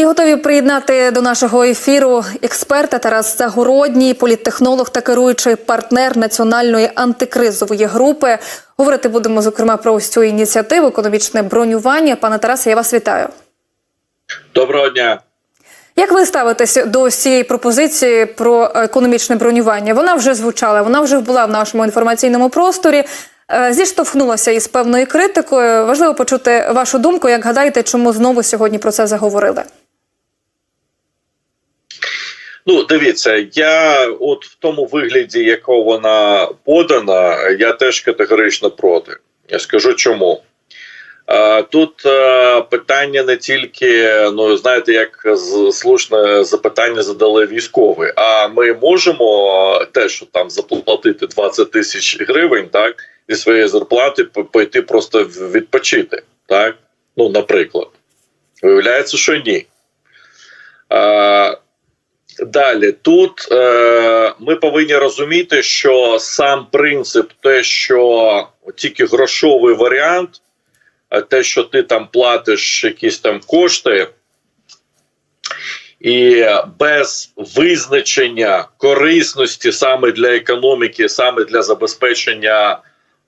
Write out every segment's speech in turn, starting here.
І готові приєднати до нашого ефіру експерта Тарас Загородній, політтехнолог та керуючий партнер національної антикризової групи. Говорити будемо зокрема про ось цю ініціативу економічне бронювання. Пане Тарасе, я вас вітаю. Доброго дня. Як ви ставитесь до цієї пропозиції про економічне бронювання? Вона вже звучала, вона вже була в нашому інформаційному просторі. Е, Зіштовхнулася із певною критикою. Важливо почути вашу думку. Як гадаєте, чому знову сьогодні про це заговорили? Ну, дивіться, я от в тому вигляді, якого вона подана, я теж категорично проти. Я скажу чому. Е, Тут е, питання не тільки, ну знаєте, як слушне запитання задали військові. А ми можемо теж там заплатити 20 тисяч гривень, так, зі своєї зарплати по- пойти просто відпочити, так? Ну, наприклад. Виявляється, що ні. Далі тут е, ми повинні розуміти, що сам принцип, те, що тільки грошовий варіант, е, те, що ти там платиш якісь там кошти, і без визначення корисності саме для економіки, саме для забезпечення.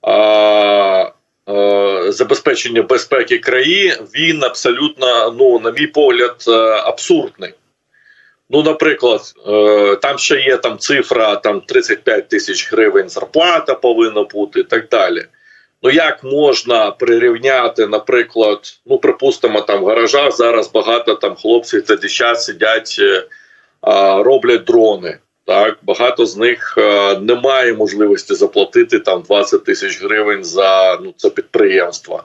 Е, е, Забезпечення безпеки країни, він абсолютно, ну, на мій погляд, е, абсурдний. Ну, наприклад, е, там ще є там цифра там 35 тисяч гривень зарплата повинна бути і так далі. Ну як можна прирівняти, наприклад, ну припустимо, там в гаражах зараз багато там хлопців та дівчат сидять, е, роблять дрони. Так, багато з них е, немає можливості заплатити там 20 тисяч гривень за ну це підприємство.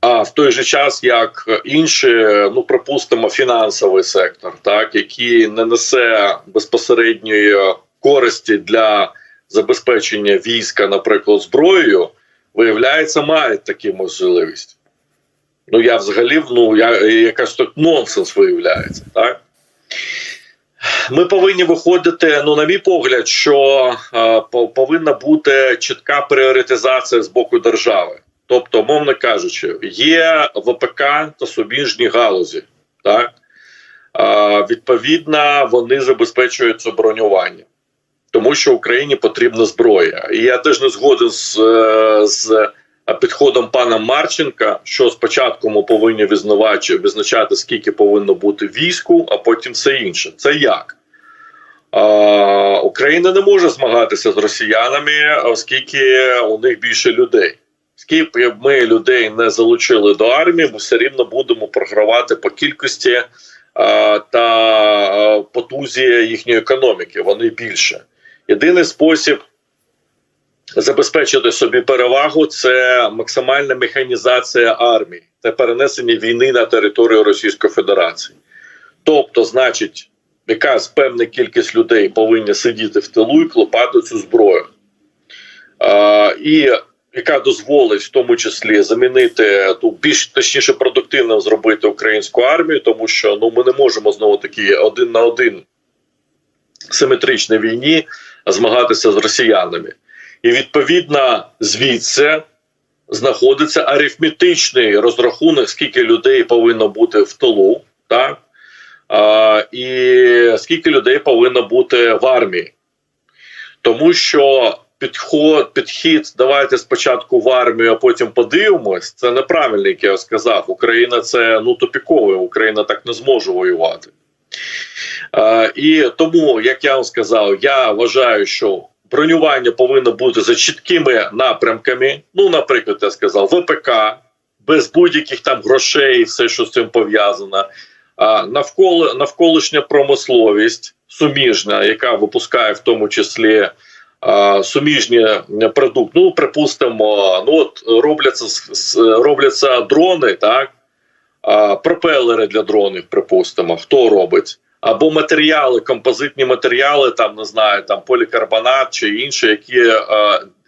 А в той же час, як інші, ну припустимо, фінансовий сектор, так який не несе безпосередньої користі для забезпечення війська, наприклад, зброєю, виявляється, мають таку можливість. Ну я взагалі ну я якась тут нонсенс виявляється, так. Ми повинні виходити. Ну, на мій погляд, що е, повинна бути чітка пріоритизація з боку держави. Тобто, мовно кажучи, є ВПК та суміжні галузі, так е, відповідно, вони забезпечують це бронювання, тому що Україні потрібна зброя. І я теж не згоден з, е, з підходом пана Марченка, що спочатку ми повинні визнавати, визначати, скільки повинно бути війську, а потім все інше. Це як? Е, Україна не може змагатися з росіянами, оскільки у них більше людей. Скільки б ми людей не залучили до армії, ми все рівно будемо програвати по кількості е, та е, потузі їхньої економіки. Вони більше. Єдиний спосіб забезпечити собі перевагу це максимальна механізація армії та перенесення війни на територію Російської Федерації. Тобто, значить, якась певна кількість людей повинні сидіти в тилу і клопати цю зброю. Е, і яка дозволить в тому числі замінити ту більш точніше продуктивно зробити українську армію, тому що ну ми не можемо знову таки один на один симетричній війні змагатися з росіянами, і відповідно звідси знаходиться арифметичний розрахунок, скільки людей повинно бути в тилу, так? А, і скільки людей повинно бути в армії, тому що підход, підхід, давайте спочатку в армію, а потім подивимось. Це неправильно, як я сказав. Україна це ну тупікове, Україна так не зможе воювати. Е, і тому, як я вам сказав, я вважаю, що бронювання повинно бути за чіткими напрямками. Ну, наприклад, я сказав, ВПК, без будь-яких там грошей, все, що з цим пов'язано. Навколо навколишня промисловість суміжна, яка випускає в тому числі суміжні продукти. Ну, припустимо, ну от робляться робляться дрони, так пропелери для дронів, припустимо, хто робить. Або матеріали, композитні матеріали, там не знаю, там полікарбонат чи інші, які е,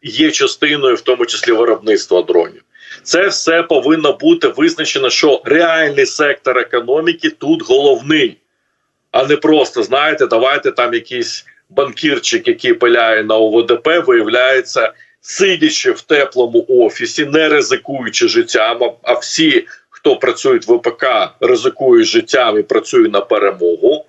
є частиною, в тому числі виробництва дронів. Це все повинно бути визначено, що реальний сектор економіки тут головний, а не просто знаєте, давайте там якийсь банкірчик, який пиляє на ОВДП, виявляється, сидячи в теплому офісі, не ризикуючи життям, а- всі хто працює в ВПК, ризикують життям і працює на перемогу,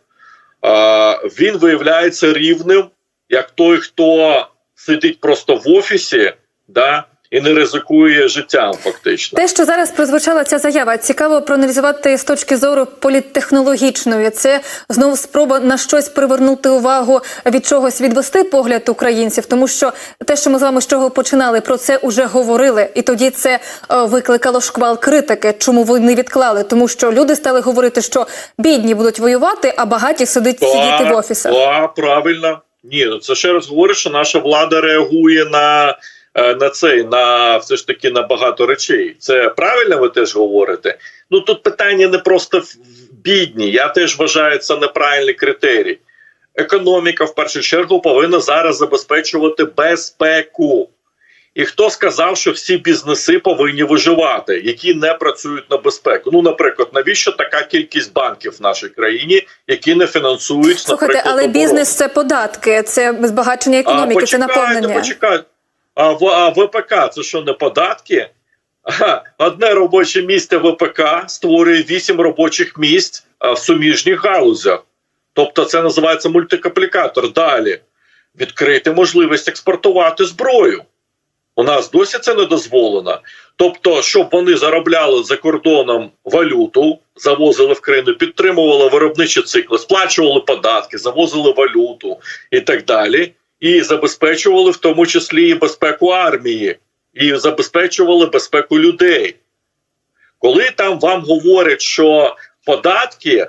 він виявляється рівним, як той, хто сидить просто в офісі, да, і не ризикує життям, фактично. Те, що зараз прозвучала ця заява, цікаво проаналізувати з точки зору політтехнологічної. Це знову спроба на щось привернути увагу від чогось відвести погляд українців, тому що те, що ми з вами з чого починали, про це уже говорили, і тоді це е, викликало шквал критики. Чому ви не відклали? Тому що люди стали говорити, що бідні будуть воювати, а багаті сидить сидіти в офісах. Так, правильно. Ні, ну це ще раз говорю, що наша влада реагує на, на цей, на все ж таки на багато речей. Це правильно ви теж говорите? Ну тут питання не просто в- бідні. Я теж вважаю це неправильний критерій. Економіка в першу чергу повинна зараз забезпечувати безпеку. І хто сказав, що всі бізнеси повинні виживати, які не працюють на безпеку? Ну, наприклад, навіщо така кількість банків в нашій країні, які не фінансують Слухайте, наприклад, але оборону? бізнес це податки, це збагачення економіки, а, це почекайте, наповнення. Почекайте. А, в, ВПК це що не податки? Одне робоче місце ВПК створює 8 робочих місць в суміжних галузях. Тобто це називається мультикаплікатор. Далі відкрити можливість експортувати зброю. У нас досі це не дозволено. Тобто, щоб вони заробляли за кордоном валюту, завозили в країну, підтримували виробничі цикли, сплачували податки, завозили валюту і так далі, і забезпечували в тому числі і безпеку армії, і забезпечували безпеку людей. Коли там вам говорять, що податки,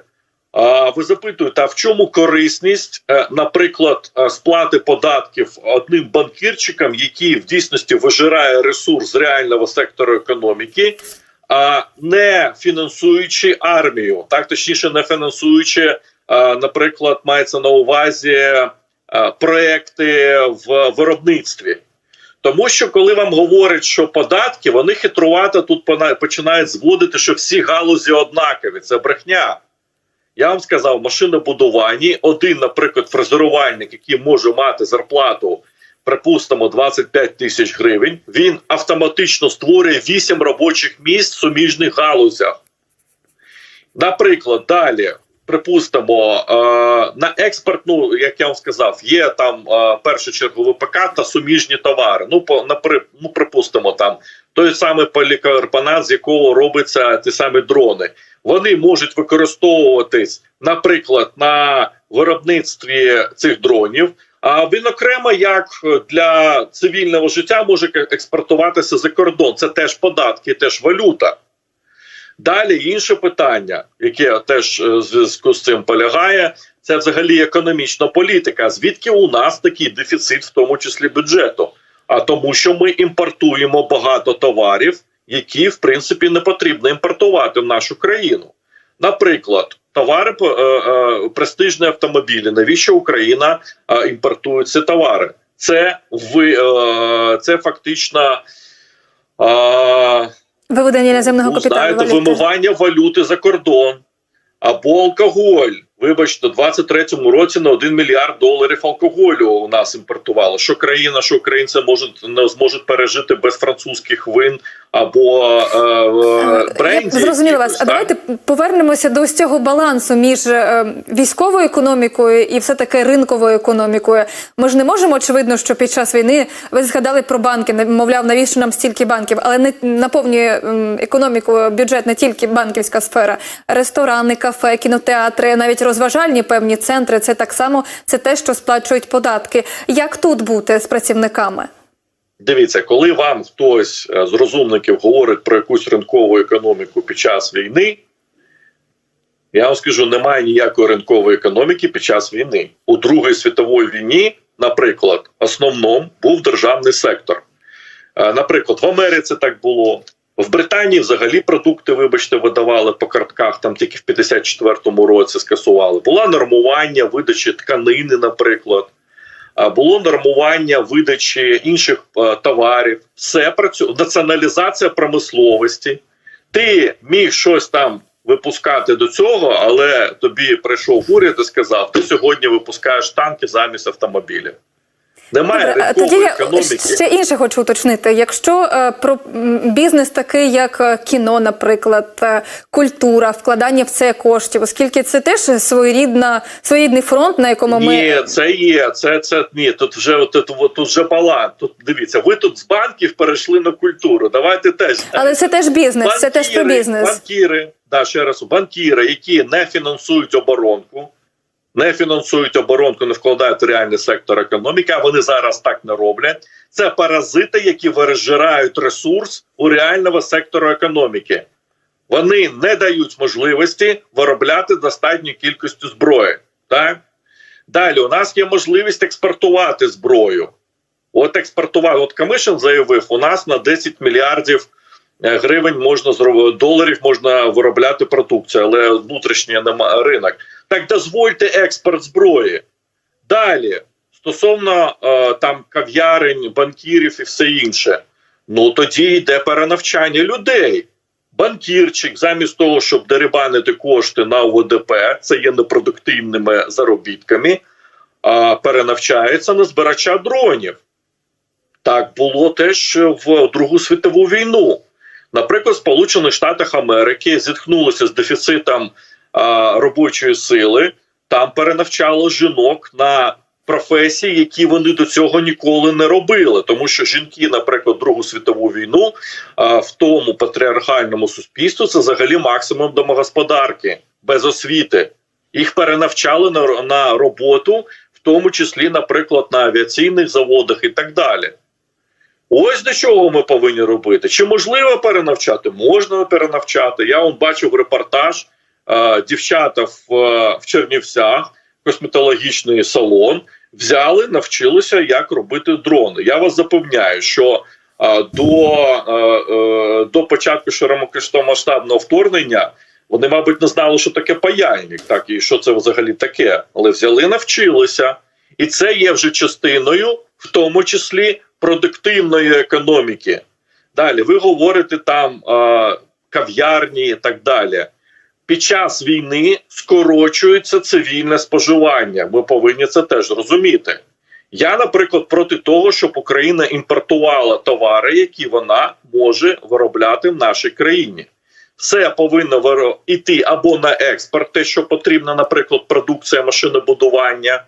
ви запитуєте, а в чому корисність, е, наприклад, е, сплати податків одним банкірчикам, який в дійсності вижирає ресурс реального сектору економіки, не фінансуючи армію, так точніше, не фінансуючи, е, наприклад, мається на увазі проекти в виробництві. Тому що коли вам говорять, що податки, вони хитрувато тут починають зводити, що всі галузі однакові. Це брехня. Я вам сказав, машинобудуванні один, наприклад, фрезерувальник, який може мати зарплату, припустимо, 25 тисяч гривень, він автоматично створює 8 робочих місць в суміжних галузях. Наприклад, далі, припустимо, е, на експорт, ну як я вам сказав, є там е, першу чергу ВПК та суміжні товари. Ну, по ну припустимо, там той самий полікарбонат, з якого робляться ті самі дрони. Вони можуть використовуватись, наприклад, на виробництві цих дронів. А він окремо як для цивільного життя може експортуватися за кордон. Це теж податки, теж валюта. Далі інше питання, яке теж е, в зв'язку з цим полягає, це взагалі економічна політика. Звідки у нас такий дефіцит, в тому числі бюджету? А тому, що ми імпортуємо багато товарів, які в принципі не потрібно імпортувати в нашу країну. Наприклад, товари е, е, престижні автомобілі. Навіщо Україна е, імпортує ці товари? Це е, це фактично. Виведення іноземного ну, капіталу. знаєте, валюти. вимивання валюти за кордон або алкоголь. Вибачте, у 23-му році на 1 мільярд доларів алкоголю у нас імпортувало. Що країна, що українці можуть не зможуть пережити без французьких вин або е, брендів. Я зрозуміла вас. А давайте повернемося до ось цього балансу між е, військовою економікою і все таки ринковою економікою. Ми ж не можемо очевидно, що під час війни ви згадали про банки, мовляв, навіщо нам стільки банків, але не наповнює економіку бюджет не тільки банківська сфера, ресторани, кафе, кінотеатри, навіть розважальні певні центри. Це так само це те, що сплачують податки. Як тут бути з працівниками? Дивіться, коли вам хтось е, з розумників говорить про якусь ринкову економіку під час війни, я вам скажу, немає ніякої ринкової економіки під час війни. У Другій світовій війні, наприклад, основному був державний сектор. Е, Наприклад, в Америці так було. В Британії взагалі продукти, вибачте, видавали по картках, там тільки в 54-му році скасували. Було нормування видачі тканини, наприклад. А, Було нормування видачі інших е, товарів. Все працює. Націоналізація промисловості. Ти міг щось там випускати до цього, але тобі прийшов уряд і сказав: ти сьогодні випускаєш танки замість автомобілів. Немає Добре, тоді я економіки. ще інше хочу уточнити. Якщо е, про бізнес такий, як е, кіно, наприклад, е, культура, вкладання в це коштів, оскільки це теж своєрідна своєрідний фронт, на якому ми Ні, це є. Це це ні. Тут вже от, тут, тут вже баланс. Тут дивіться, ви тут з банків перейшли на культуру. Давайте теж але це теж бізнес, це теж про бізнес. Банкіри, да, ще раз, банкіри, які не фінансують оборонку, не фінансують оборонку, не вкладають в реальний сектор економіки, а вони зараз так не роблять. Це паразити, які вирожирають ресурс у реального сектору економіки. Вони не дають можливості виробляти достатню кількість зброї. Так? Далі у нас є можливість експортувати зброю. От експортувати, от Камишин заявив, у нас на 10 мільярдів е, гривень можна доларів можна виробляти продукцію, але внутрішній нема ринок. Так дозвольте експорт зброї. Далі, стосовно е, там кав'ярень, банкірів і все інше, ну тоді йде перенавчання людей. Банкірчик, замість того, щоб дерибанити кошти на ОВДП, це є непродуктивними заробітками, а перенавчається на збирача дронів. Так було теж в Другу світову війну. Наприклад, Сполучених Штатах Америки зіткнулися з дефіцитом робочої сили, там перенавчало жінок на професії, які вони до цього ніколи не робили. Тому що жінки, наприклад, Другу світову війну в тому патріархальному суспільстві це взагалі максимум домогосподарки без освіти. Їх перенавчали на, на роботу, в тому числі, наприклад, на авіаційних заводах і так далі. Ось до чого ми повинні робити. Чи можливо перенавчати? Можна перенавчати. Я он бачив репортаж е, дівчата в, е, в Чернівцях, косметологічний салон, взяли, навчилися, як робити дрони. Я вас запевняю, що е, до, е, е, до початку широкомасштабного вторгнення вони, мабуть, не знали, що таке паяльник, так і що це взагалі таке. Але взяли, навчилися, і це є вже частиною, в тому числі продуктивної економіки. Далі ви говорите там е, кав'ярні і так далі. Під час війни скорочується цивільне споживання. Ми повинні це теж розуміти. Я, наприклад, проти того, щоб Україна імпортувала товари, які вона може виробляти в нашій країні. Все повинно йти або на експорт, те, що потрібно, наприклад, продукція машинобудування,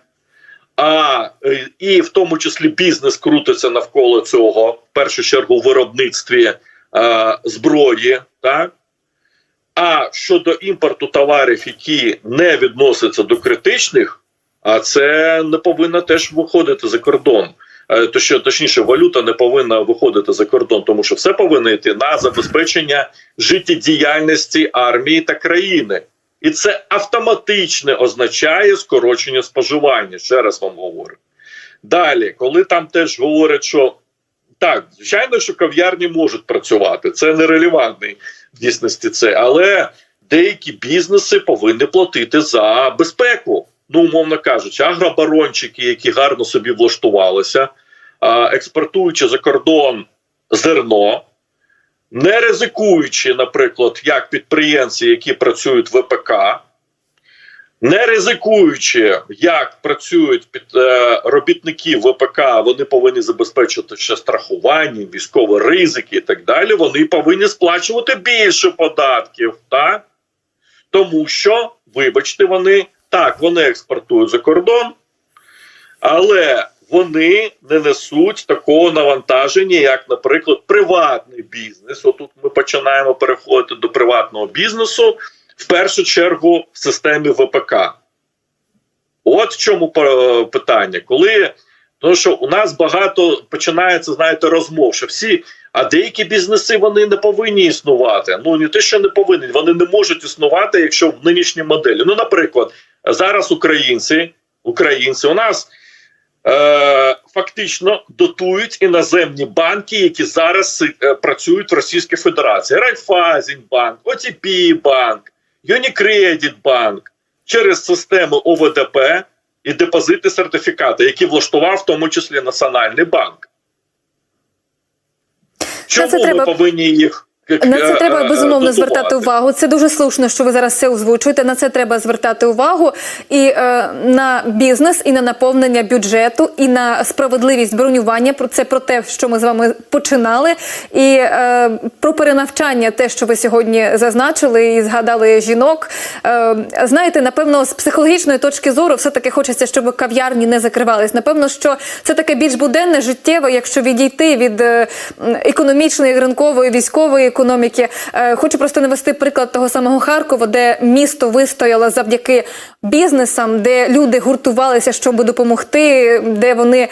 а е, і в тому числі бізнес крутиться навколо цього, в першу чергу, в виробництві е, зброї. Так? А щодо імпорту товарів, які не відносяться до критичних, а це не повинно теж виходити за кордон. Е, То що точніше, валюта не повинна виходити за кордон, тому що все повинно йти на забезпечення життєдіяльності армії та країни. І це автоматично означає скорочення споживання. Ще раз вам говорю. Далі, коли там теж говорять, що так, звичайно, що кав'ярні можуть працювати, це нерелевантний в дійсності це, але деякі бізнеси повинні платити за безпеку. Ну, умовно кажучи, агробарончики, які гарно собі влаштувалися, експортуючи за кордон зерно, не ризикуючи, наприклад, як підприємці, які працюють в ВПК, не ризикуючи, як працюють під е, робітники ВПК, вони повинні забезпечити ще страхування, військові ризики і так далі. Вони повинні сплачувати більше податків, так? тому що, вибачте, вони так, вони експортують за кордон, але вони не несуть такого навантаження, як, наприклад, приватний бізнес. Отут ми починаємо переходити до приватного бізнесу в першу чергу в системі ВПК. От в чому е, питання. Коли тому що у нас багато починається, знаєте, розмов, що всі, а деякі бізнеси вони не повинні існувати. Ну не те, що не повинні, вони не можуть існувати, якщо в нинішній моделі. Ну, наприклад, зараз українці, українці у нас е, фактично дотують іноземні банки, які зараз е, працюють в Російській Федерації. Райфайзенбанк, ОТП банк, Юнікредит банк через систему ОВДП і депозити сертифікати, які влаштував в тому числі Національний банк. Чому ми треба- повинні їх На це е, треба е, безумовно звертати увагу. Це дуже слушно, що ви зараз це озвучуєте. На це треба звертати увагу і е, на бізнес, і на наповнення бюджету, і на справедливість бронювання. Про це про те, що ми з вами починали, і е, про перенавчання, те, що ви сьогодні зазначили і згадали жінок. Е, знаєте, напевно, з психологічної точки зору, все таки хочеться, щоб кав'ярні не закривались. Напевно, що це таке більш буденне, життєве, якщо відійти від е, економічної, ринкової, військової економіки. Е, Хочу просто навести приклад того самого Харкова, де місто вистояло завдяки бізнесам, де люди гуртувалися, щоб допомогти, де вони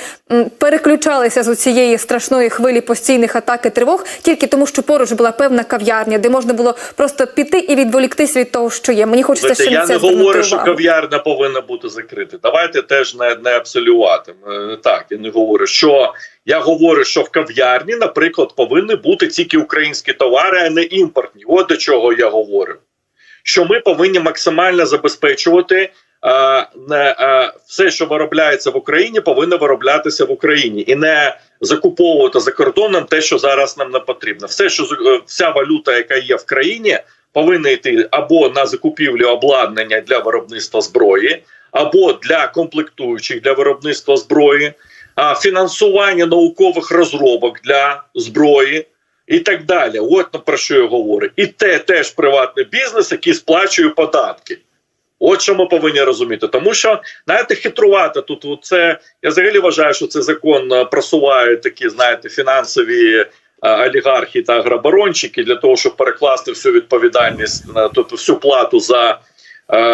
переключалися з цієї страшної хвилі постійних атак і тривог, тільки тому, що поруч була певна кав'ярня, де можна було просто піти і відволіктись від того, що є. Мені хочеться ще я не говорю, що кав'ярня повинна бути закрита. Давайте теж не, не абсолювати. Е, Так, я не говорю, що я говорю, що в кав'ярні, наприклад, повинні бути тільки українські товари, а не імпортні. От до чого я говорю. Що ми повинні максимально забезпечувати. е, Не е, все, що виробляється в Україні, повинно вироблятися в Україні і не закуповувати за кордоном те, що зараз нам не потрібно. Все, що е, вся валюта, яка є в країні, повинна йти або на закупівлю обладнання для виробництва зброї, або для комплектуючих для виробництва зброї, а фінансування наукових розробок для зброї і так далі. От про що я говорю. І те теж приватний бізнес, який сплачує податки. От що ми повинні розуміти, тому що знаєте, хитрувати тут. Це я взагалі вважаю, що цей закон е, просуває такі, знаєте, фінансові е, олігархи та агробарончики для того, щоб перекласти всю відповідальність на тобто всю плату за, е,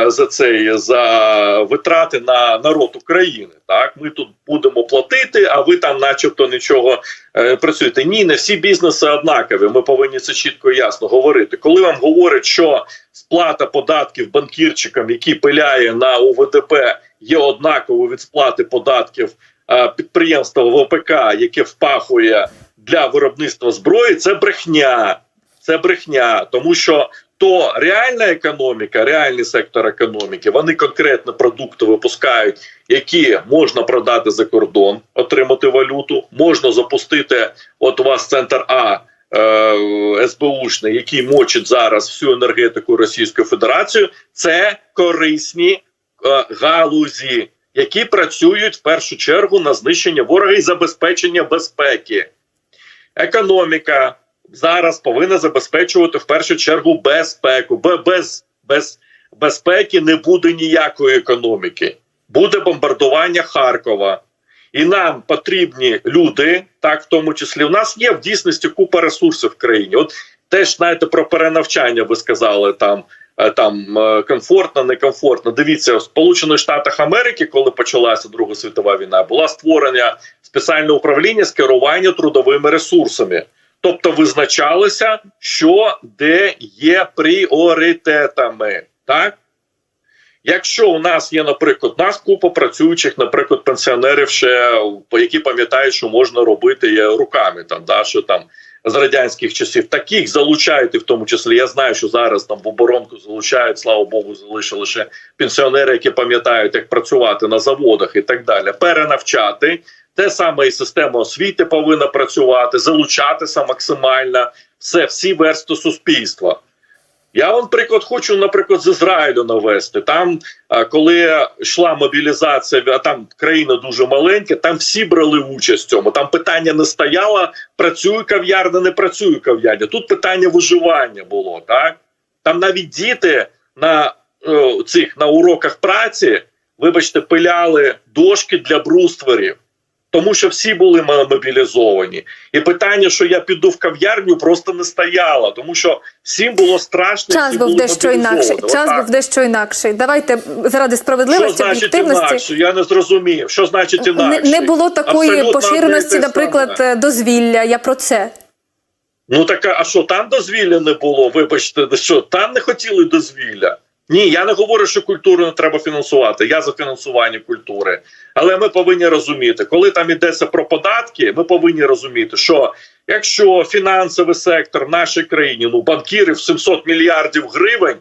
за цей за витрати на народ України. Так, ми тут будемо платити, а ви там, начебто, нічого е, працюєте. Ні, не всі бізнеси однакові. Ми повинні це чітко і ясно говорити. Коли вам говорять, що сплата податків банкірчикам, які пиляє на УВДП, є однаковою від сплати податків е, підприємства ВПК, яке впахує для виробництва зброї, це брехня. Це брехня, тому що то реальна економіка, реальний сектор економіки, вони конкретно продукти випускають, які можна продати за кордон, отримати валюту, можна запустити. От у вас центр А. е, СБУшний, який мочить зараз всю енергетику Російської Федерації, це корисні е, галузі, які працюють в першу чергу на знищення ворога і забезпечення безпеки. Економіка зараз повинна забезпечувати в першу чергу безпеку. Без, без безпеки не буде ніякої економіки. Буде бомбардування Харкова. І нам потрібні люди, так в тому числі. У нас є в дійсності купа ресурсів в країні. От теж знаєте про перенавчання. Ви сказали там. е, Там е, комфортно, некомфортно. Дивіться, в Сполучених Штатах Америки, коли почалася Друга світова війна, була створення спеціальне управління з керування трудовими ресурсами. Тобто визначалося, що де є пріоритетами. Так? Якщо у нас є, наприклад, у нас купа працюючих, наприклад, пенсіонерів, ще які пам'ятають, що можна робити руками, там, да, що там з радянських часів, таких залучають, і в тому числі. Я знаю, що зараз там в оборонку залучають, слава Богу, залишили лише пенсіонери, які пам'ятають, як працювати на заводах і так далі. Перенавчати. Те саме і система освіти повинна працювати, залучатися максимально все, всі версти суспільства. Я вам приклад хочу, наприклад, з Ізраїлю навести. Там, коли йшла мобілізація, а там країна дуже маленька, там всі брали участь в цьому. Там питання не стояло: працює кав'ярня, не працює кав'ярня. Тут питання виживання було. Так там навіть діти на е, цих на уроках праці, вибачте, пиляли дошки для брустверів. Тому що всі були мобілізовані, і питання, що я піду в кав'ярню, просто не стояло, тому що всім було страшно. Час був дещо інакший. Час був дещо інакший. Давайте заради Що справедливості, значить інакше? Я не зрозумів. Що значить інакше? не було такої Абсолютно поширеності, наприклад, саме. дозвілля. Я про це. Ну так а що там дозвілля не було? Вибачте, що там не хотіли дозвілля? Ні, я не говорю, що культуру не треба фінансувати. Я за фінансування культури. Але ми повинні розуміти, коли там йдеться про податки, ми повинні розуміти, що якщо фінансовий сектор в нашій країні, ну банкірів 700 мільярдів гривень,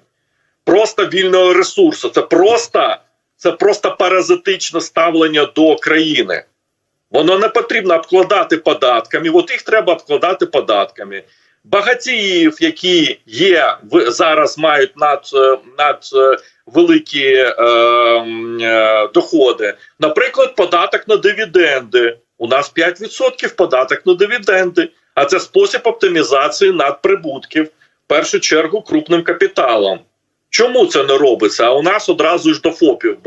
просто вільного ресурсу, це просто, це просто паразитичне ставлення до країни. Воно не потрібно обкладати податками. От їх треба обкладати податками. Багатіїв, які є зараз мають над, е, над е, великі е, е, доходи. Наприклад, податок на дивіденди. У нас 5% податок на дивіденди, а це спосіб оптимізації надприбутків, в першу чергу крупним капіталом. Чому це не робиться? А у нас одразу ж до ФОПів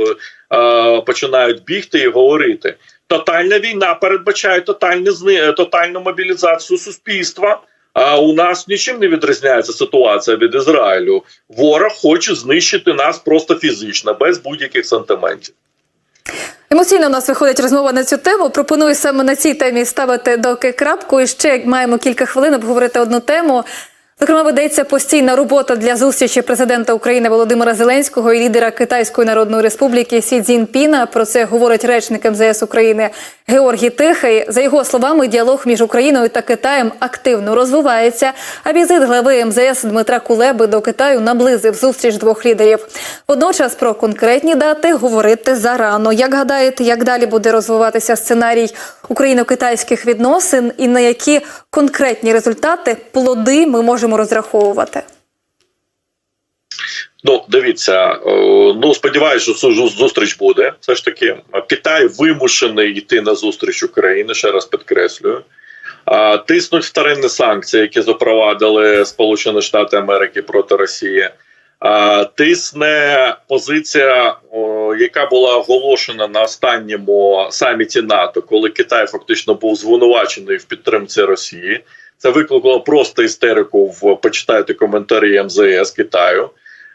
е, починають бігти і говорити. Тотальна війна передбачає тотальне тотальну мобілізацію суспільства. А у нас нічим не відрізняється ситуація від Ізраїлю. Ворог хоче знищити нас просто фізично, без будь-яких сантиментів. Емоційно у нас виходить розмова на цю тему. Пропоную саме на цій темі ставити доки крапку. І ще маємо кілька хвилин обговорити одну тему. Зокрема, ведеться постійна робота для зустрічі президента України Володимира Зеленського і лідера Китайської Народної Республіки Сі Цзіньпіна. Про це говорить речник МЗС України Георгій Тихий. За його словами, діалог між Україною та Китаєм активно розвивається. А візит глави МЗС Дмитра Кулеби до Китаю наблизив зустріч двох лідерів. Водночас про конкретні дати говорити зарано. Як гадаєте, як далі буде розвиватися сценарій україно-китайських відносин, і на які конкретні результати плоди ми можемо розраховувати? Ну, дивіться, е, ну сподіваюся, що зустріч буде. Все ж таки, Китай вимушений йти на зустріч України, ще раз підкреслюю. Тиснуть вторинні санкції, які запровадили Сполучені Штати Америки проти Росії. Тисне позиція, яка була оголошена на останньому саміті НАТО, коли Китай фактично був звинувачений в підтримці Росії. Це викликало просто істерику в почитайте коментарі МЗС Китаю.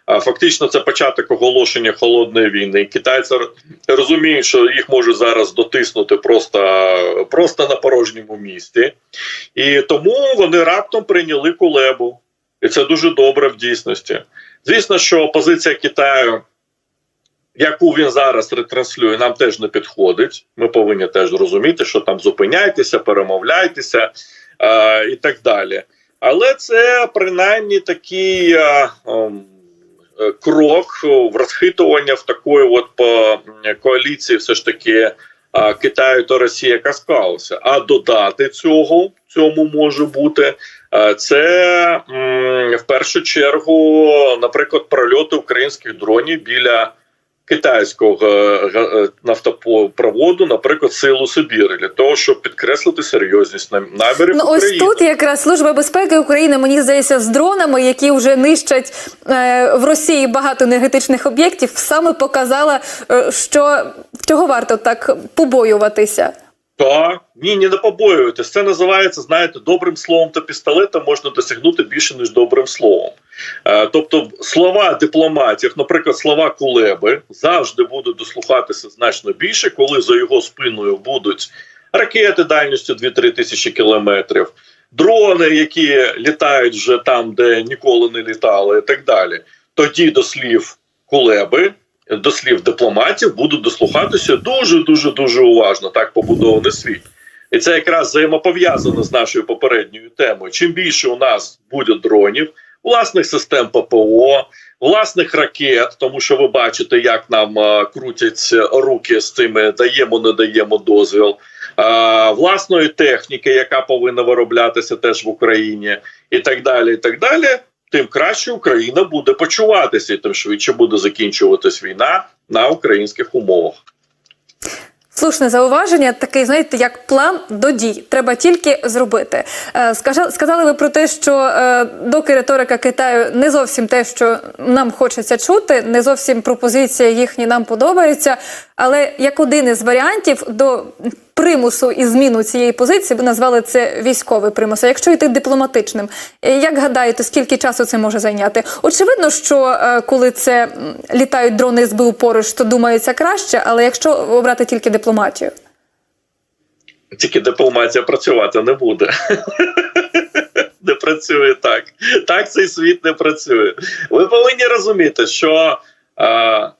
Фактично, це початок оголошення холодної війни. Китайці розуміють, що їх можуть зараз дотиснути просто, просто на порожньому місці, і тому вони раптом прийняли кулебу, і це дуже добре в дійсності. Звісно, що позиція Китаю, яку він зараз ретранслює, нам теж не підходить. Ми повинні теж розуміти, що там зупиняйтеся, перемовляйтеся е, і так далі. Але це принаймні такий. Е, е, Крок в розхитування в такої от по коаліції, все ж таки а, Китаю та Росії, яка склалася. А додати цього цьому може бути це в першу чергу, наприклад, прольоти українських дронів біля китайського е, е, нафтопроводу, наприклад, силу Сибіру, для того, щоб підкреслити серйозність нам- намірів Ну ось України. тут якраз служба безпеки України, мені здається, з дронами, які вже нищать е, в Росії багато енергетичних об'єктів, саме показала, е, що чого варто так побоюватися. Так, ні, ні, не побоюєтесь. Це називається, знаєте, добрим словом та пістолетом можна досягнути більше, ніж добрим словом. Е, тобто, слова дипломатів, наприклад, слова Кулеби, завжди будуть дослухатися значно більше, коли за його спиною будуть ракети дальністю 2-3 тисячі кілометрів, дрони, які літають вже там, де ніколи не літали, і так далі. Тоді до слів Кулеби до слів дипломатів будуть дослухатися дуже дуже дуже уважно. Так побудований світ, і це якраз взаємопов'язано з нашою попередньою темою. Чим більше у нас буде дронів, власних систем ППО, власних ракет, тому що ви бачите, як нам е, крутять руки з цими даємо, не даємо дозвіл. е, Власної техніки, яка повинна вироблятися теж в Україні, і так далі. І так далі тим краще Україна буде почуватися, і тим швидше буде закінчуватись війна на українських умовах. Слушне зауваження, такий, знаєте, як план до дій. Треба тільки зробити. Е, Сказали ви про те, що е, доки риторика Китаю не зовсім те, що нам хочеться чути, не зовсім пропозиція їхні нам подобається. Але як один із варіантів до примусу і зміну цієї позиції, ви назвали це військовий примус. А якщо йти дипломатичним, е, як гадаєте, скільки часу це може зайняти? Очевидно, що е, коли це літають дрони СБУ поруч, то думається краще, але якщо обрати тільки дипломатію. Тільки дипломатія працювати не буде. Не працює так. Так цей світ не працює. Ви повинні розуміти, що е,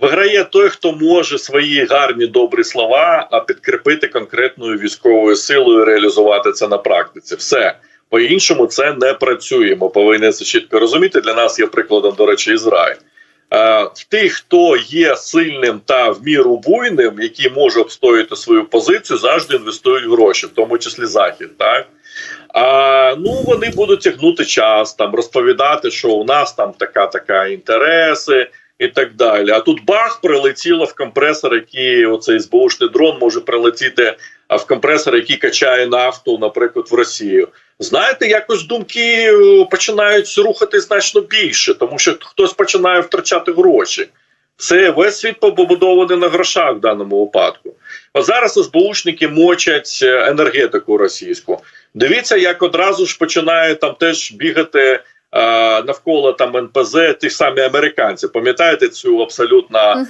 виграє той, хто може свої гарні добрі слова а підкріпити конкретною військовою силою реалізувати це на практиці. Все. По-іншому це не працює. Ми повинні це чітко розуміти. Для нас є прикладом, до речі, Ізраїль. Е, В тих, хто є сильним та в міру буйним, який може обстояти свою позицію, завжди інвестують гроші, в тому числі захід. Так А ну вони будуть тягнути час, там розповідати, що у нас там така така інтереси і так далі. А тут бах прилетіло в компресор, який оцей СБУшний дрон може прилетіти в компресор, який качає нафту, наприклад, в Росію. Знаєте, якось думки е, починають рухати значно більше, тому що хтось починає втрачати гроші. Це весь світ побудований на грошах в даному випадку. От зараз СБУшники мочать е, енергетику російську. Дивіться, як одразу ж починає там теж бігати навколо там НПЗ ті ж самі американці. Пам'ятаєте цю абсолютно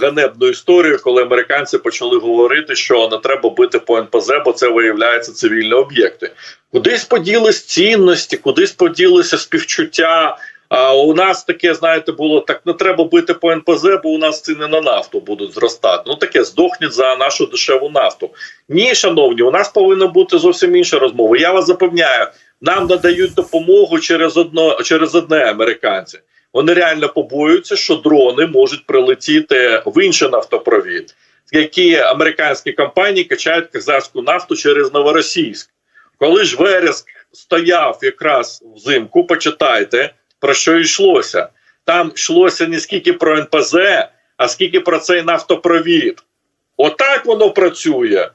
ганебну історію, коли американці почали говорити, що не треба бити по НПЗ, бо це виявляється цивільні об'єкти. Кудись поділись цінності, кудись поділися співчуття. А у нас таке, знаєте, було так: не треба бити по НПЗ, бо у нас ціни на нафту будуть зростати. Ну таке здохніть за нашу дешеву нафту. Ні, шановні, у нас повинна бути зовсім інша розмова. Я вас запевняю, нам надають допомогу через одно через одне американці. Вони реально побоюються, що дрони можуть прилетіти в інший нафтопровід, які американські компанії качають казахську нафту через Новоросійськ. Коли ж вереск стояв якраз взимку, почитайте про що йшлося. Там йшлося не скільки про НПЗ, а скільки про цей нафтопровід. Отак воно працює.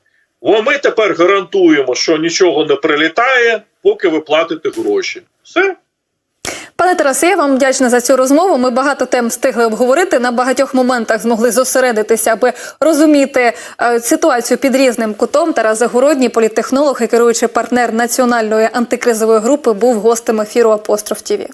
О, ми тепер гарантуємо, що нічого не прилітає, поки ви платите гроші. Все. Пане Тарасе, я вам вдячна за цю розмову. Ми багато тем встигли обговорити. На багатьох моментах змогли зосередитися, аби розуміти е, ситуацію під різним кутом. Тарас Загородній, політтехнолог і керуючий партнер національної антикризової групи, був гостем ефіру Апостроф ТІВІ.